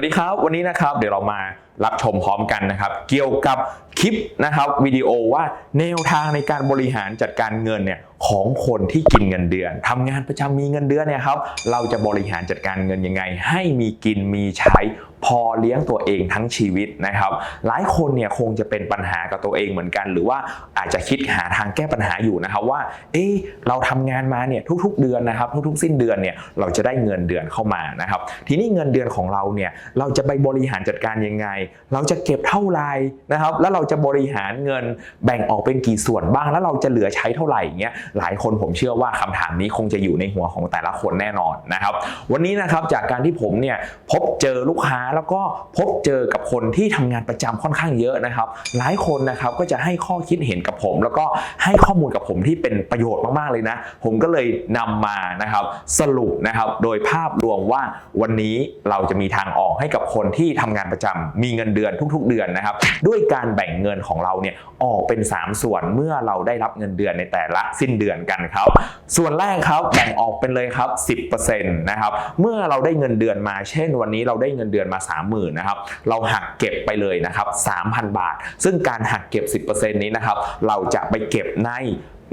วัสดีครับวันนี้นะครับเดี๋ยวเรามารับชมพร้อมกันนะครับ เกี่ยวกับคลิปนะครับวิดีโอว่าแนวทางในการบริหารจัดการเงินเนี่ยของคนที่กินเงินเดือนทำงานประจำมีเงินเดือนเนี่ยครับเราจะบริหารจัดการเงินยังไง ให้มีกินมีใช้ พอเลี้ยงตัวเองทั้งชีวิตนะครับ หลายคนเนี่ยคงจะเป็นปัญหากับตัวเองเหมือนกัน หรือว่าอาจจะคิดหาทางแก้ปัญหาอยู่นะครับว่า เอ๊เราทำงานมาเนี่ยทุกๆเดือนนะครับ ทุกๆ สิ้นเดือนเนี่ยเราจะได้เงินเดือนเข้ามานะครับ ทีนี้เงินเดือนของเราเนี่ยเราจะไปบริหารจัดการยังไง เราจะเก็บเท่าไหร่นะครับ แล้วเราจะบริหารเงินแบ่งออกเป็นกี่ส่วนบ้าง แล้วเราจะเหลือใช้เท่าไหร่อย่างเงี้ย หลายคนผมเชื่อว่าคำถามนี้คงจะอยู่ในหัวของแต่ละคนแน่นอนนะครับ วันนี้นะครับจากการที่ผมเนี่ยพบเจอลูกค้าแล้วก็พบเจอกับคนที่ทำงานประจำค่อนข้างเยอะนะครับ หลายคนนะครับก็จะให้ข้อคิดเห็นกับผม แล้วก็ให้ข้อมูลกับผมที่เป็นประโยชน์มากๆเลยนะ ผมก็เลยนำมานะครับสรุปนะครับโดยภาพรวมว่าวันนี้เราจะมีทางออกให้กับคนที่ทำงานประจำมีเงินเดือนทุก ๆ เดือนนะครับ ด้วยการแบ่งเงินของเราเนี่ยออกเป็น 3 ส่วนเมื่อเราได้รับเงินเดือนในแต่ละสิ้นเดือนกันครับ ส่วนแรกครับแบ่งออกเป็นเลยครับ 10%นะครับเมื่อเราได้เงินเดือนมา เช่น วันนี้เราได้เงินเดือนมา30,000นะครับเราหักเก็บไปเลยนะครับ3,000 บาท ซึ่งการหักเก็บ 10%นี้นะครับเราจะไปเก็บใน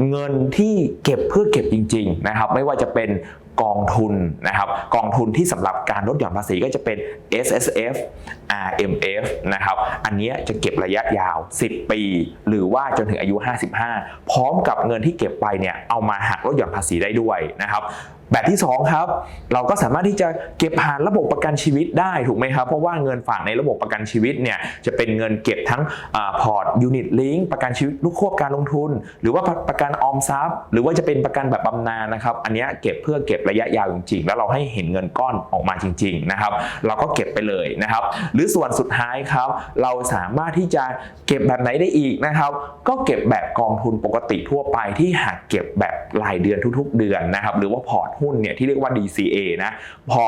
เงินที่เก็บเพื่อเก็บจริงๆนะครับไม่ว่าจะเป็นกองทุนนะครับกองทุนที่สำหรับการลดหย่อนภาษีก็จะเป็น S S F R M F นะครับอันนี้จะเก็บระยะยาว 10 ปี หรือว่าจนถึงอายุ 55 พร้อมกับเงินที่เก็บไปเนี่ยเอามาหักลดหย่อนภาษีได้ด้วยนะครับ แบบที่ 2 ครับ เราก็สามารถที่จะเก็บผ่านระบบประกันชีวิตได้ถูกไหมครับ เพราะว่าเงินฝากในระบบประกันชีวิตเนี่ยจะเป็นเงินเก็บทั้งพอร์ตยูนิตลิงประกันชีวิตลูกควบการลงทุน หรือว่าประกันออมทรัพย์ หรือว่าจะเป็นประกันแบบบำนาญนะครับ อันนี้เก็บเพื่อเก็บระยะยาวจริง ๆ แล้วเราให้เห็นเงินก้อนออกมาจริง ๆ นะครับ เราก็เก็บไปเลยนะครับ หรือส่วนสุดท้ายครับ เราสามารถที่จะเก็บแบบไหนได้อีกนะครับ ก็เก็บแบบกองทุนปกติทั่วไปที่หักเก็บแบบรายเดือนทุก ๆ เดือนนะครับ หรือว่าพอร์ตหุ้นเนี่ยที่เรียกว่า DCA นะพอ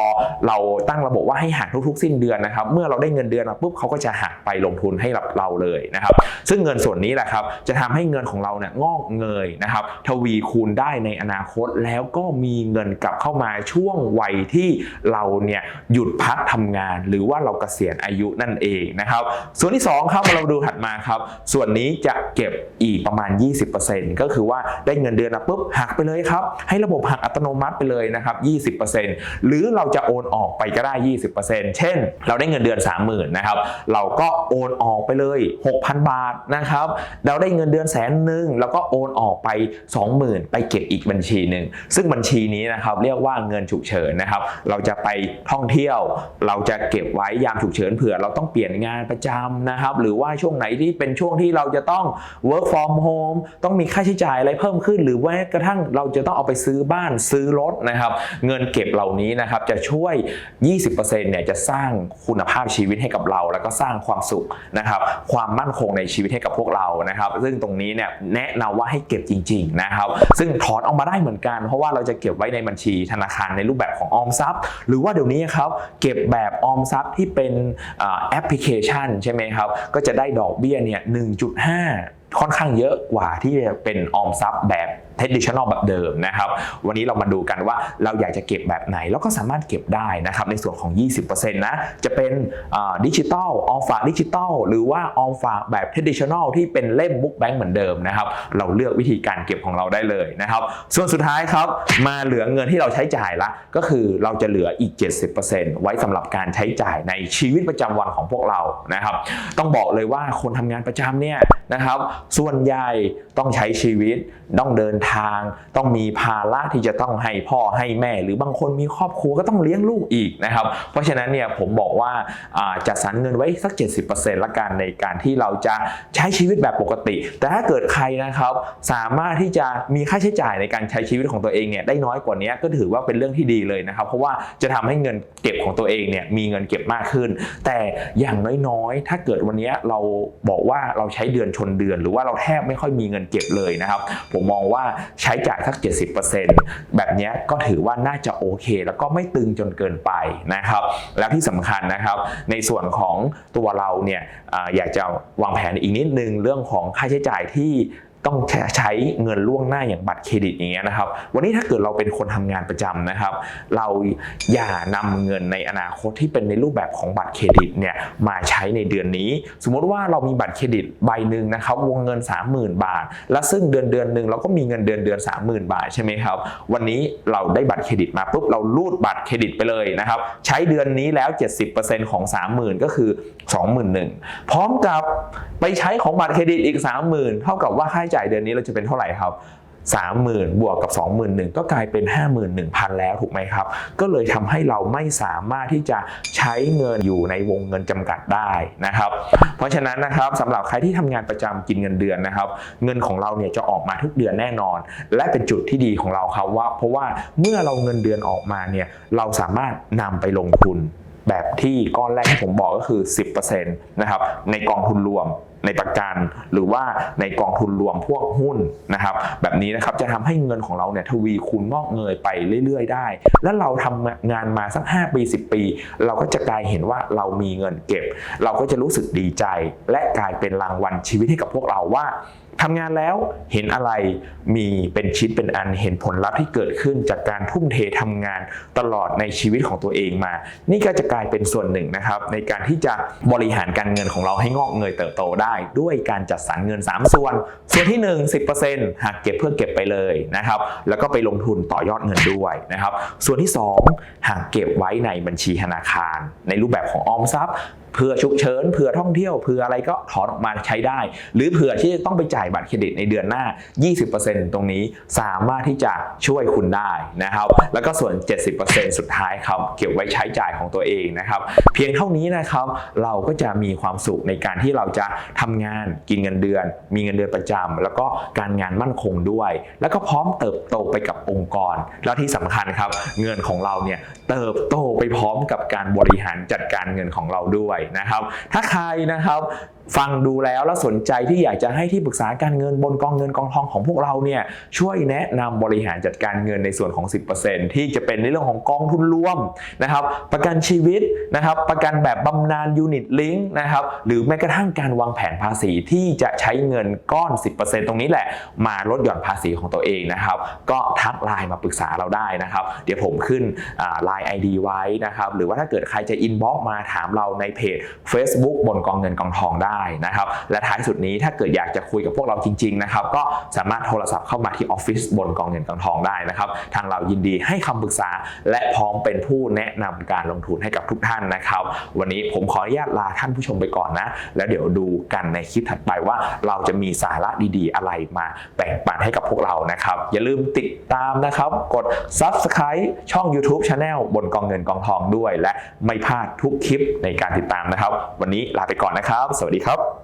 เราตั้งระบบว่าให้หักทุกๆ สิ้นเดือนนะครับเมื่อเราได้เงินเดือนมาปุ๊บเขาก็จะหักไปลงทุนให้กับเราเลยนะครับซึ่งเงินส่วนนี้แหละครับจะทำให้เงินของเราเนี่ยงอกเงยนะครับทวีคูณได้ในอนาคตแล้วก็มีเงินกลับเข้ามาช่วงวัยที่เราเนี่ยหยุดพักทำงาน หรือว่าเราเกษียณอายุนั่นเองนะครับส่วนที่สองครับเราดูถัดมาครับส่วนนี้จะเก็บอีกประมาณ 20%ก็คือว่าได้เงินเดือนมาปุ๊บหักไปเลยครับให้ระบบหักอัตโนมัติไปเลยนะครับ 20%หรือเราจะโอนออกไปก็ได้ 20%เช่น เราได้เงินเดือน 30,000นะครับ เราก็โอนออกไปเลย 6,000 บาทนะครับ เราได้เงินเดือนแสนหนึ่งแล้วก็โอนออกไป 20,000 ไปเก็บอีกบัญชีหนึ่ง ซึ่งบัญชีนี้นะครับเรียกว่าเงินฉุกเฉินนะครับ เราจะไปท่องเที่ยว เราจะเก็บไว้ยามฉุกเฉินเผื่อเราต้องเปลี่ยนงานประจำนะครับ หรือว่าช่วงไหนที่เป็นช่วงที่เราจะต้อง work from home ต้องมีค่าใช้จ่ายอะไรเพิ่มขึ้น หรือแม้กระทั่งเราจะต้องเอาไปซื้อบ้านซื้อรถนะครับเงินเก็บเหล่านี้นะครับจะช่วย 20%เนี่ยจะสร้างคุณภาพชีวิตให้กับเรา แล้วก็สร้างความสุขนะครับความมั่นคงในชีวิตให้กับพวกเรานะครับซึ่งตรงนี้เนี่ยแนะนำว่าให้เก็บจริงๆนะครับซึ่งถอนออกมาได้เหมือนกัน เพราะว่าเราจะเก็บไว้ในบัญชีธนาคารในรูปแบบของออมทรัพย์ หรือว่าเดี๋ยวนี้ครับเก็บแบบออมทรัพย์ที่เป็นแอปพลิเคชันใช่ไหมครับก็จะได้ดอกเบี้ยเนี่ย1.5 ค่อนข้างเยอะกว่าที่จะเป็นออมทรัพย์แบบ traditional แบบเดิมนะครับ วันนี้เรามาดูกันว่าเราอยากจะเก็บแบบไหน แล้วก็สามารถเก็บได้นะครับในส่วนของ 20%นะจะเป็นดิจิตอลออมฝากดิจิตอลหรือว่าออมฝากแบบ traditional ที่เป็นเล่มบุ๊กแบงค์เหมือนเดิมนะครับ เราเลือกวิธีการเก็บของเราได้เลยนะครับ ส่วนสุดท้ายครับ มาเหลือเงินที่เราใช้จ่ายละ ก็คือเราจะเหลืออีก 70%ไว้สำหรับการใช้จ่ายในชีวิตประจำวันของพวกเรานะครับ ต้องบอกเลยว่าคนทำงานประจำเนี่ยนะครับ ส่วนใหญ่ต้องใช้ชีวิตต้องเดินทาง ต้องมีภาระที่จะต้องให้พ่อให้แม่ หรือบางคนมีครอบครัวก็ต้องเลี้ยงลูกอีกนะครับ เพราะฉะนั้นเนี่ยผมบอกว่าจัดสรรเงินไว้สัก 70%ละกันในการที่เราจะใช้ชีวิตแบบปกติ แต่ถ้าเกิดใครนะครับสามารถที่จะมีค่าใช้จ่ายในการใช้ชีวิตของตัวเองเนี่ยได้น้อยกว่านี้ก็ถือว่าเป็นเรื่องที่ดีเลยนะครับ เพราะว่าจะทำให้เงินเก็บของตัวเองเนี่ยมีเงินเก็บมากขึ้น แต่อย่างน้อยๆ ถ้าเกิดวันนี้เราบอกว่าเราใช้เดือนชนเดือน หรือว่าเราแทบไม่ค่อยมีเงินเก็บเลยนะครับ ผมมองว่าใช้จ่ายสัก 70%แบบนี้ก็ถือว่าน่าจะโอเค แล้วก็ไม่ตึงจนเกินไปนะครับ แล้วที่สำคัญนะครับ ในส่วนของตัวเราเนี่ยอยากจะวางแผนอีกนิดนึงเรื่องของค่าใช้จ่ายที่ ต้องใช้เงินล่วงหน้าอย่างบัตรเครดิตอย่างเงี้ยนะครับ วันนี้ถ้าเกิดเราเป็นคนทำงานประจำนะครับ เราอย่านำเงินในอนาคตที่เป็นในรูปแบบของบัตรเครดิตเนี่ยมาใช้ในเดือนนี้ สมมติว่าเรามีบัตรเครดิตใบหนึ่งนะครับ วงเงิน 30,000 บาท และซึ่งเดือนเดือนหนึ่งเราก็มีเงินเดือนเดือน30,000 บาทใช่ไหมครับ วันนี้เราได้บัตรเครดิตมาปุ๊บเรารูดบัตรเครดิตไปเลยนะครับใช้เดือนนี้แล้ว 70%ของ 30,000 ก็คือ 21,000 พร้อมกับไปใช้ของบัตรเครดิตอีก 30,000 เท่ากับว่าค่าใช้จ่ายเดือนนี้เราจะเป็นเท่าไหร่ครับ30,000 บวกกับ 21,000 ก็กลายเป็น 51,000 แล้วถูกไหมครับ ก็เลยทำให้เราไม่สามารถที่จะใช้เงินอยู่ในวงเงินจำกัดได้นะครับ เพราะฉะนั้นนะครับสำหรับใครที่ทำงานประจำกินเงินเดือนนะครับ เงินของเราเนี่ยจะออกมาทุกเดือนแน่นอน และเป็นจุดที่ดีของเราครับว่า เพราะว่าเมื่อเราเงินเดือนออกมาเนี่ยเราสามารถนำไปลงทุนแบบที่ก้อนแรกที่ผมบอกก็คือ 10%นะครับในกองทุนรวม ในประกันหรือว่าในกองทุนรวมพวกหุ้นนะครับ แบบนี้นะครับจะทำให้เงินของเราเนี่ยทวีคูณงอกเงยไปเรื่อย ๆ ได้ แล้วเราทำงานมาสัก 5 ปี 10 ปี เราก็จะกลายเห็นว่าเรามีเงินเก็บ เราก็จะรู้สึกดีใจ และกลายเป็นรางวัลชีวิตให้กับพวกเราว่า ทำงานแล้วเห็นอะไรมีเป็นชิ้นเป็นอันเห็นผลลัพธ์ที่เกิดขึ้นจากการทุ่มเททำงานตลอดในชีวิตของตัวเองมา นี่ก็จะกลายเป็นส่วนหนึ่งนะครับ ในการที่จะบริหารการเงินของเราให้งอกเงยเติบโตได้ ด้วยการจัดสรรเงิน 3 ส่วน ส่วนที่ 1 10%หากเก็บเพื่อเก็บไปเลยนะครับแล้วก็ไปลงทุนต่อยอดเงินด้วยนะครับ ส่วนที่ 2หากเก็บไว้ในบัญชีธนาคาร ในรูปแบบของออมทรัพย์เผื่อฉุกเฉินเผื่อท่องเที่ยวเผื่ออะไรก็ถอนออกมาใช้ได้ หรือเผื่อที่จะต้องไปจ่ายบัตรเครดิตในเดือนหน้า 20%ตรงนี้สามารถที่จะช่วยคุณได้นะครับ แล้วก็ส่วน 70%สุดท้ายครับเก็บไว้ใช้จ่ายของตัวเองนะครับ เพียงเท่านี้นะครับ เราก็จะมีความสุขในการที่เราจะทำงานกินเงินเดือน มีเงินเดือนประจำแล้วก็การงานมั่นคงด้วย แล้วก็พร้อมเติบโตไปกับองค์กร แล้วที่สำคัญครับ เงินของเราเนี่ยเติบโตไปพร้อมกับการบริหารจัดการเงินของเราด้วยนะครับ ถ้าใครนะครับ ฟังดูแล้วแล้วสนใจที่อยากจะให้ที่ปรึกษาการเงินบนกองเงินกองทองของพวกเราเนี่ยช่วยแนะนำบริหารจัดการเงินในส่วนของ 10%ที่จะเป็นในเรื่องของกองทุนรวมนะครับ ประกันชีวิตนะครับ ประกันแบบบำนาญยูนิตลิงก์นะครับ หรือแม้กระทั่งการวางแผนภาษีที่จะใช้เงินก้อน 10%ตรงนี้แหละ มาลดหย่อนภาษีของตัวเองนะครับ ก็ทักไลน์มาปรึกษาเราได้นะครับ เดี๋ยวผมขึ้นไลน์ ID ไว้นะครับ หรือว่าถ้าเกิดใครจะอินบ็อกมาถามเราในเพจ Facebook บนกองเงินกองทองได้นะครับ และท้ายสุดนี้ถ้าเกิดอยากจะคุยกับพวกเราจริงๆนะครับก็สามารถโทรศัพท์เข้ามาที่ออฟฟิศบนกองเงินกองทองได้นะครับทางเรายินดีให้คำปรึกษา และพร้อมเป็นผู้แนะนำการลงทุนให้กับทุกท่านนะครับ วันนี้ผมขออนุญาตลาท่านผู้ชมไปก่อนนะ แล้วเดี๋ยวดูกันในคลิปถัดไปว่าเราจะมีสาระดีๆ อะไรมาแบ่งปันให้กับพวกเรานะครับ อย่าลืมติดตามนะครับ กด Subscribe ช่อง YouTube Channel บนกองเงินกองทองด้วย และไม่พลาดทุกคลิปในการติดตามนะครับ วันนี้ลาไปก่อนนะครับ สวัสดีครับครับ